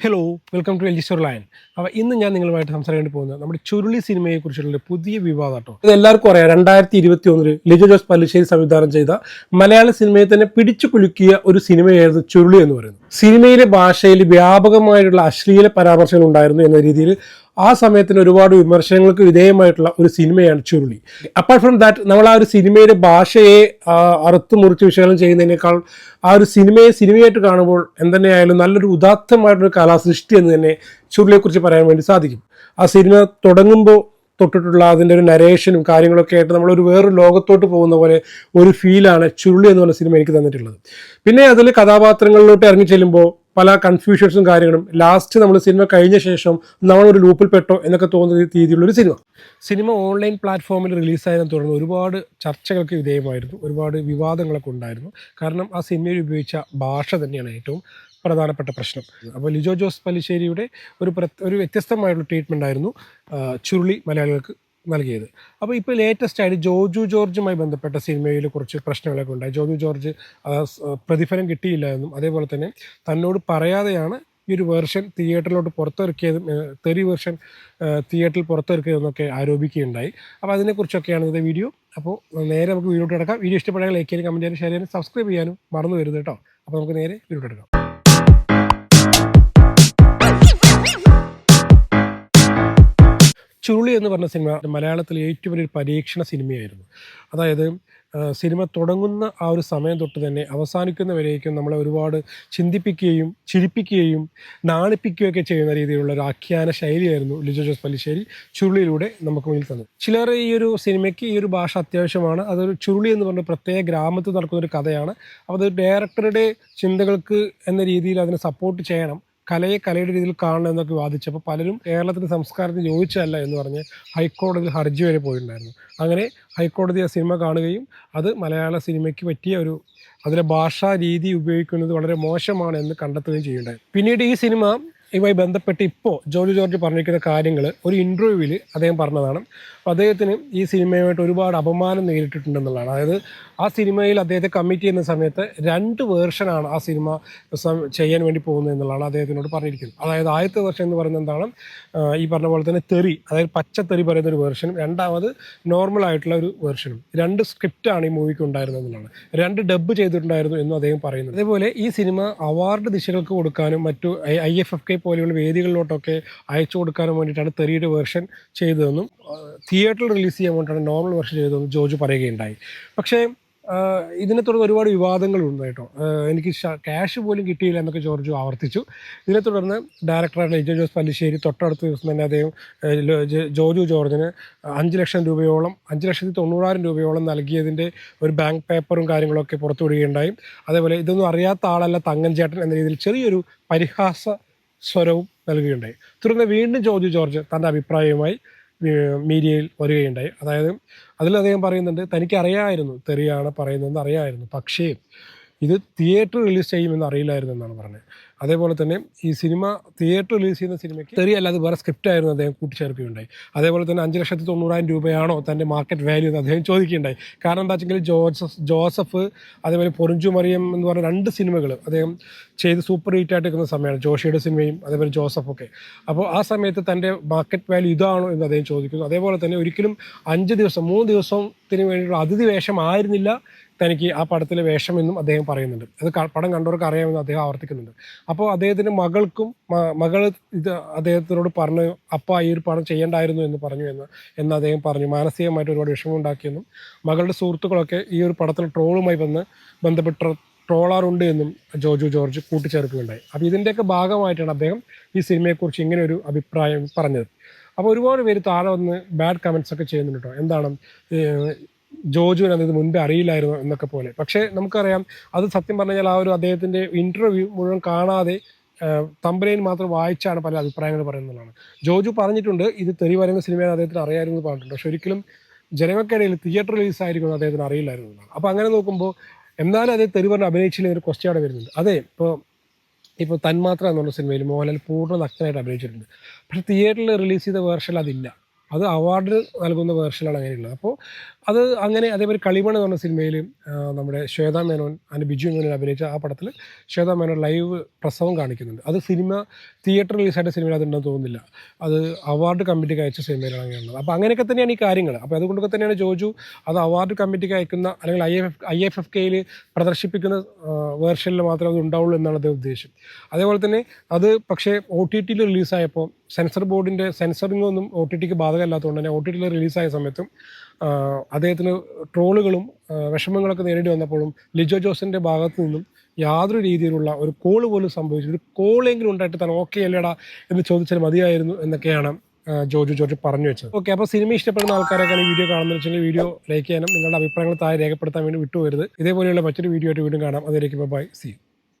Hello welcome to LG sore line അപ്പോൾ ഇന്ന് ഞാൻ നിങ്ങളുമായിട്ട് സംസാരിക്കാൻ പോകുന്നത് നമ്മുടെ ചുരുളി സിനിമയെ കുറിച്ചുള്ള പുതിയ വിവാദം കേട്ടോ ഇത് എല്ലാവർക്കും അറിയാം രണ്ടായിരത്തി ഇരുപത്തി ഒന്നിൽ ലിജു ജോസ് പല്ലിശ്ശേരി സംവിധാനം ചെയ്ത മലയാള സിനിമയെ തന്നെ പിടിച്ചു കുലുക്കിയ ഒരു സിനിമയായിരുന്നു ചുരുളി എന്ന് പറയുന്നത്. സിനിമയിലെ ഭാഷയിൽ വ്യാപകമായിട്ടുള്ള അശ്ലീല പരാമർശങ്ങൾ ഉണ്ടായിരുന്നു എന്ന രീതിയിൽ ആ സമയത്തിന് ഒരുപാട് വിമർശനങ്ങൾക്ക് വിധേയമായിട്ടുള്ള ഒരു സിനിമയാണ് ചുരുളി. അപ്പാർട്ട് ഫ്രം ദാറ്റ് നമ്മൾ ആ ഒരു സിനിമയുടെ ഭാഷയെ അറുത്തു മുറിച്ച് വിശകലനം ചെയ്യുന്നതിനേക്കാൾ ആ ഒരു സിനിമയെ സിനിമയായിട്ട് കാണുമ്പോൾ എന്തുതന്നെയായാലും നല്ലൊരു ഉദാത്തമായിട്ടൊരു കലാസൃഷ്ടി എന്ന് തന്നെ ചുരുളിയെക്കുറിച്ച് പറയാൻ വേണ്ടി സാധിക്കും. ആ സിനിമ തുടങ്ങുമ്പോൾ തൊട്ടിട്ടുള്ള അതിന്റെ ഒരു നരേഷനും കാര്യങ്ങളൊക്കെ ആയിട്ട് നമ്മളൊരു വേറൊരു ലോകത്തോട്ട് പോകുന്ന പോലെ ഒരു ഫീലാണ് ചുരുളി എന്ന് പറഞ്ഞ സിനിമ എനിക്ക് തന്നിട്ടുള്ളത്. പിന്നെ അതിൽ കഥാപാത്രങ്ങളിലോട്ട് ഇറങ്ങി ചെല്ലുമ്പോൾ പല കൺഫ്യൂഷൻസും കാര്യങ്ങളും. ലാസ്റ്റ് നമ്മൾ സിനിമ കഴിഞ്ഞ ശേഷം നമ്മളൊരു ലൂപ്പിൽ പെട്ടോ എന്നൊക്കെ തോന്നുന്ന രീതിയിലുള്ളൊരു സിനിമ സിനിമ ഓൺലൈൻ പ്ലാറ്റ്ഫോമിൽ റിലീസായതിനെ തുടർന്ന് ഒരുപാട് ചർച്ചകൾക്ക് വിധേയമായിരുന്നു ഒരുപാട് വിവാദങ്ങളൊക്കെ ഉണ്ടായിരുന്നു. കാരണം ആ സിനിമയിൽ ഉപയോഗിച്ച ഭാഷ തന്നെയാണ് ഏറ്റവും പ്രധാനപ്പെട്ട പ്രശ്നം. അപ്പോൾ ലിജോ ജോസ് പല്ലിശ്ശേരിയുടെ ഒരു ഒരു വ്യത്യസ്തമായിട്ടുള്ള ട്രീറ്റ്മെന്റ് ആയിരുന്നു ചുരുളി മലയാളികൾക്ക് നൽകിയത്. അപ്പോൾ ഇപ്പോൾ ലേറ്റസ്റ്റ് ആയിട്ട് ജോജു ജോർജുമായി ബന്ധപ്പെട്ട സിനിമയിൽ കുറച്ച് പ്രശ്നങ്ങളൊക്കെ ഉണ്ടായി. ജോജു ജോർജ് പ്രതിഫലം കിട്ടിയില്ല എന്നും അതേപോലെ തന്നെ തന്നോട് പറയാതെയാണ് ഈ ഒരു വേർഷൻ തിയേറ്ററിലോട്ട് പുറത്തിറക്കിയതും തെറി വേർഷൻ തിയേറ്ററിൽ പുറത്തിറക്കിയതെന്നൊക്കെ ആരോപിക്കുകയുണ്ടായി. അപ്പോൾ അതിനെക്കുറിച്ചൊക്കെയാണ് ഇന്നത്തെ വീഡിയോ. അപ്പോൾ നേരെ നമുക്ക് വീഡിയോ കിടക്കാം. വീഡിയോ ഇഷ്ടപ്പെടാൻ ലൈക്ക് ചെയ്യാനും കമന്റ് ചെയ്യാനും ഷെയർ ചെയ്യാനും സബ്സ്ക്രൈബ് ചെയ്യാനും മറന്നു വരുന്നത് കേട്ടോ. അപ്പോൾ നമുക്ക് നേരെ വീഡിയോ എടുക്കാം ചുരുളി എന്ന് പറഞ്ഞ സിനിമ മലയാളത്തിലെ ഏറ്റവും വലിയൊരു പരീക്ഷണ സിനിമയായിരുന്നു. അതായത് സിനിമ തുടങ്ങുന്ന ആ ഒരു സമയം തൊട്ട് തന്നെ അവസാനിക്കുന്ന വരേക്കും നമ്മളെ ഒരുപാട് ചിന്തിപ്പിക്കുകയും ചിരിപ്പിക്കുകയും നാണിപ്പിക്കുകയൊക്കെ ചെയ്യുന്ന രീതിയിലുള്ള ഒരു ആഖ്യാന ശൈലിയായിരുന്നു ലിജോ ജോസ് പല്ലിശ്ശേരി ചുരുളിയിലൂടെ നമുക്ക് മുന്നിൽ തന്നത്. ചിലർ ഈ ഒരു സിനിമയ്ക്ക് ഈ ഒരു ഭാഷ അത്യാവശ്യമാണ്. അതൊരു ചുരുളി എന്ന് പറഞ്ഞ പ്രത്യേക ഗ്രാമത്തിൽ നടക്കുന്ന ഒരു കഥയാണ്. അപ്പോൾ അത് ഡയറക്ടറുടെ ചിന്തകൾക്ക് എന്ന രീതിയിൽ അതിനെ സപ്പോർട്ട് ചെയ്യണം. കലയെ കലയുടെ രീതിയിൽ കാണണം എന്നൊക്കെ വാദിച്ചപ്പോൾ പലരും കേരളത്തിന്റെ സംസ്കാരത്തിന് യോജിച്ചതല്ല എന്ന് പറഞ്ഞ് ഹൈക്കോടതിയിൽ ഹർജി വരെ പോയിട്ടുണ്ടായിരുന്നു. അങ്ങനെ ഹൈക്കോടതി ആ സിനിമ കാണുകയും അത് മലയാള സിനിമയ്ക്ക് പറ്റിയ ഒരു അതിലെ ഭാഷാ രീതി ഉപയോഗിക്കുന്നത് വളരെ മോശമാണ് എന്ന് കണ്ടെത്തുകയും ചെയ്യുണ്ടായി പിന്നീട് ഈ സിനിമ ഇതുമായി ബന്ധപ്പെട്ട് ഇപ്പോൾ ജോലി ജോർജ് പറഞ്ഞിരിക്കുന്ന കാര്യങ്ങൾ ഒരു ഇന്റർവ്യൂവിൽ അദ്ദേഹം പറഞ്ഞതാണ്. അപ്പോൾ അദ്ദേഹത്തിന് ഈ സിനിമയുമായിട്ട് ഒരുപാട് അപമാനം നേരിട്ടിട്ടുണ്ടെന്നുള്ളതാണ്. അതായത് ആ സിനിമയിൽ അദ്ദേഹത്തെ കമ്മിറ്റ് ചെയ്യുന്ന സമയത്ത് രണ്ട് വേർഷനാണ് ആ സിനിമ ചെയ്യാൻ വേണ്ടി പോകുന്നത് എന്നുള്ളതാണ് അദ്ദേഹത്തിനോട് പറഞ്ഞിരിക്കുന്നത്. അതായത് ആദ്യത്തെ വേർഷൻ എന്ന് പറയുന്നത് എന്താണ്? ഈ പറഞ്ഞ പോലെ തന്നെ തെറി അതായത് പച്ച പച്ചത്തെറി പറയുന്ന ഒരു വേർഷനും രണ്ടാമത് നോർമൽ ആയിട്ടുള്ള ഒരു വേർഷനും രണ്ട് സ്ക്രിപ്റ്റാണ് ഈ മൂവിക്ക് ഉണ്ടായിരുന്നത് എന്നുള്ളതാണ്. രണ്ട് ഡബ് ചെയ്തിട്ടുണ്ടായിരുന്നു എന്നും അദ്ദേഹം പറയുന്നത് അതേപോലെ ഈ സിനിമ അവാർഡ് ദിശകൾക്ക് കൊടുക്കാനും മറ്റു ഐ എഫ് എഫ് കെ പോലെയുള്ള വേദികളിലോട്ടൊക്കെ അയച്ചു കൊടുക്കാനും വേണ്ടിയിട്ടാണ് തെറിയുടെ വേർഷൻ ചെയ്തതെന്നും തിയേറ്ററിൽ റിലീസ് ചെയ്യാൻ വേണ്ടിയിട്ടാണ് നോർമൽ വേർഷൻ ചെയ്തതെന്നും ജോർജ് പറയുകയുണ്ടായി. പക്ഷേ ഇതിനെ തുടർന്ന് ഒരുപാട് വിവാദങ്ങളുണ്ട് കേട്ടോ. എനിക്ക് ക്യാഷ് പോലും കിട്ടിയില്ല എന്നൊക്കെ ജോർജു ആവർത്തിച്ചു. ഇതിനെ തുടർന്ന് ഡയറക്ടറായിട്ടുള്ള ലിജോ ജോസ് പല്ലിശ്ശേരി തൊട്ടടുത്ത ദിവസം തന്നെ അദ്ദേഹം ജോജു ജോർജിന് അഞ്ച് ലക്ഷം രൂപയോളം അഞ്ച് ലക്ഷത്തി തൊണ്ണൂറായിരം രൂപയോളം നൽകിയതിന്റെ ഒരു ബാങ്ക് പേപ്പറും കാര്യങ്ങളൊക്കെ പുറത്തുവിടുകയുണ്ടായി. അതേപോലെ ഇതൊന്നും അറിയാത്ത ആളല്ല തങ്ങൻ ചേട്ടൻ എന്ന രീതിയിൽ ചെറിയൊരു പരിഹാസ സ്വരവും നൽകുകയുണ്ടായി. തുടർന്ന് വീണ്ടും ജോജു ജോർജ് തന്റെ അഭിപ്രായവുമായി മീഡിയയിൽ വരികയുണ്ടായി. അതായത് അതിൽ അദ്ദേഹം പറയുന്നുണ്ട് തനിക്ക് അറിയാമായിരുന്നു തെറിയാണ് പറയുന്നതെന്ന് അറിയാമായിരുന്നു പക്ഷേ ഇത് തിയേറ്റർ റിലീസ് ചെയ്യുമെന്ന് അറിയില്ലായിരുന്നു എന്നാണ് പറഞ്ഞത്. അതേപോലെ തന്നെ ഈ സിനിമ തിയേറ്റർ റിലീസ് ചെയ്യുന്ന സിനിമയ്ക്ക് തെറി അല്ലാതെ വേറെ സ്ക്രിപ്റ്റ് ആയിരുന്നു അദ്ദേഹം കൂട്ടിച്ചേർക്കുകയുണ്ടായി അതേപോലെ തന്നെ അഞ്ച് ലക്ഷത്തി തൊണ്ണൂറായിരം രൂപയാണോ തന്റെ മാർക്കറ്റ് വാല്യൂ എന്ന് അദ്ദേഹം ചോദിക്കുകയുണ്ടായി. കാരണം എന്താ വെച്ചെങ്കിൽ ജോസഫ് ജോസഫ് അതേപോലെ പൊറിഞ്ചു മറിയം എന്ന് പറഞ്ഞ രണ്ട് സിനിമകൾ അദ്ദേഹം ചെയ്ത് സൂപ്പർ ഹിറ്റ് ആയിട്ട് നിൽക്കുന്ന സമയമാണ്. ജോഷിയുടെ സിനിമയും അതേപോലെ ജോസഫൊക്കെ അപ്പോൾ ആ സമയത്ത് തന്റെ മാർക്കറ്റ് വാല്യൂ ഇതാണോ എന്ന് അദ്ദേഹം ചോദിക്കുന്നു. അതേപോലെ തന്നെ ഒരിക്കലും അഞ്ച് ദിവസം മൂന്ന് ദിവസത്തിന് വേണ്ടിയിട്ടുള്ള അതിഥി വേഷം ആയിരുന്നില്ല. തനിക്ക് ആ പടത്തിലെ വേഷമെന്നും അദ്ദേഹം പറയുന്നുണ്ട്. അത് പടം കണ്ടവർക്ക് അറിയാമെന്ന് അദ്ദേഹം ആവർത്തിക്കുന്നുണ്ട്. അപ്പോൾ അദ്ദേഹത്തിന്റെ മകൾക്കും മകൾ ഇത് അദ്ദേഹത്തിനോട് പറഞ്ഞു അപ്പ ഈ ഒരു പടം ചെയ്യേണ്ടായിരുന്നു എന്ന് പറഞ്ഞു എന്ന് എന്ന് അദ്ദേഹം പറഞ്ഞു. മാനസികമായിട്ട് ഒരുപാട് വിഷമം ഉണ്ടാക്കിയെന്നും മകളുടെ സുഹൃത്തുക്കളൊക്കെ ഈ ഒരു പടത്തിൽ ട്രോളുമായി വന്ന് ബന്ധപ്പെട്ട ട്രോളാറുണ്ട് എന്നും ജോജു ജോർജ് കൂട്ടിച്ചേർക്കുകയുണ്ടായി. അപ്പോൾ ഇതിന്റെയൊക്കെ ഭാഗമായിട്ടാണ് അദ്ദേഹം ഈ സിനിമയെക്കുറിച്ച് ഇങ്ങനെ ഒരു അഭിപ്രായം പറഞ്ഞത്. അപ്പോൾ ഒരുപാട് പേര് താഴെ വന്ന് ബാഡ് കമൻസ് ഒക്കെ ചെയ്യുന്നുണ്ട് കേട്ടോ. എന്താണ് ജോജുവിന് ഇത് മുൻപേ അറിയില്ലായിരുന്നു എന്നൊക്കെ പോലെ. പക്ഷേ നമുക്കറിയാം അത് സത്യം പറഞ്ഞു കഴിഞ്ഞാൽ ആ ഒരു അദ്ദേഹത്തിന്റെ ഇന്റർവ്യൂ മുഴുവൻ കാണാതെ തമ്പനയിൽ മാത്രം വായിച്ചാണ് പല അഭിപ്രായങ്ങൾ പറയുന്നതാണ്. ജോജു പറഞ്ഞിട്ടുണ്ട് ഇത് തെറി വരുന്ന സിനിമയാണ് അദ്ദേഹത്തിന് അറിയായിരുന്നു പറഞ്ഞിട്ടുണ്ട്. പക്ഷെ ഒരിക്കലും ജനങ്ങൾക്കിടയിൽ തിയേറ്റർ റിലീസ് ആയിരിക്കും അദ്ദേഹത്തിന് അറിയില്ലായിരുന്നു അപ്പോൾ അങ്ങനെ നോക്കുമ്പോൾ എന്നാലും അതേ തെറി പറഞ്ഞ് അഭിനയിച്ചില്ല ഒരു ക്വസ്റ്റ്യൻ അവിടെ വരുന്നുണ്ട്. അതെ ഇപ്പോൾ ഇപ്പോൾ തന്മാത്ര എന്നുള്ള സിനിമയിൽ മോഹൻലാൽ പൂർണ നഗ്നനായിട്ട് അഭിനയിച്ചിട്ടുണ്ട്. പക്ഷേ തിയേറ്ററിൽ റിലീസ് ചെയ്ത വേർഷൻ അതില്ല. അത് അവാർഡ് നൽകുന്ന വേർഷനാണ് അങ്ങനെയുള്ളത്. അപ്പോൾ അത് അങ്ങനെ അതേപോലെ കളിമണ് എന്ന് പറഞ്ഞ സിനിമയിൽ നമ്മുടെ ശ്വേതാ മേനോൻ അതിന് ബിജു മേനോൻ അഭിനയിച്ച ആ പടത്തിൽ ശ്വേതാ മേനോൻ ലൈവ് പ്രസവം കാണിക്കുന്നുണ്ട്. അത് സിനിമ തിയേറ്റർ റിലീസായിട്ട് സിനിമയിൽ അതുണ്ടെന്ന് തോന്നുന്നില്ല. അത് അവാർഡ് കമ്മിറ്റിക്ക് അയച്ച സിനിമയിലാണ് അങ്ങനെയുള്ളത്. അപ്പോൾ അങ്ങനെയൊക്കെ തന്നെയാണ് ഈ കാര്യങ്ങൾ. അപ്പോൾ അതുകൊണ്ടൊക്കെ തന്നെയാണ് ജോജു അത് അവാർഡ് കമ്മിറ്റിക്ക് അയക്കുന്ന അല്ലെങ്കിൽ I F I F F കെയിൽ പ്രദർശിപ്പിക്കുന്ന വേർഷനിൽ മാത്രമേ അത് ഉണ്ടാവുള്ളൂ എന്നാണ് അദ്ദേഹം ഉദ്ദേശം അതേപോലെ തന്നെ അത് പക്ഷേ ഒ ടി ടിയിൽ റിലീസായപ്പോൾ സെൻസർ ബോർഡിന്റെ സെൻസറിംഗ് ഒന്നും ഒ ടി ടിക്ക് ബാധകമല്ലാത്തതുകൊണ്ട് തന്നെ ഒ ടി ടിയിൽ റിലീസായ സമയത്തും അദ്ദേഹത്തിന് ട്രോളുകളും വിഷമങ്ങളൊക്കെ നേരിടി വന്നപ്പോഴും ലിജോ ജോസിന്റെ ഭാഗത്തു നിന്നും യാതൊരു രീതിയിലുള്ള ഒരു കോൾ പോലും സംഭവിച്ചു ഒരു കോളെങ്കിലും ഉണ്ടായിട്ട് തന്നെ ഓക്കെ അല്ലേടാ എന്ന് ചോദിച്ചാൽ മതിയായിരുന്നു എന്നൊക്കെയാണ് ജോജു ജോർജ് പറഞ്ഞു വെച്ചത്. ഓക്കെ അപ്പോൾ സിനിമ ഇഷ്ടപ്പെടുന്ന ആൾക്കാരൊക്കെ ഈ വീഡിയോ കാണുന്നത് വെച്ചെങ്കിൽ വീഡിയോ ലൈക്ക് ചെയ്യാനും നിങ്ങളുടെ അഭിപ്രായങ്ങൾ താഴെ രേഖപ്പെടുത്താൻ വേണ്ടി വിട്ടുപോകരുത്. ഇതേപോലെയുള്ള മറ്റൊരു വീഡിയോ ആയിട്ട് വീണ്ടും കാണാം. അതിലേക്ക് ബൈ സി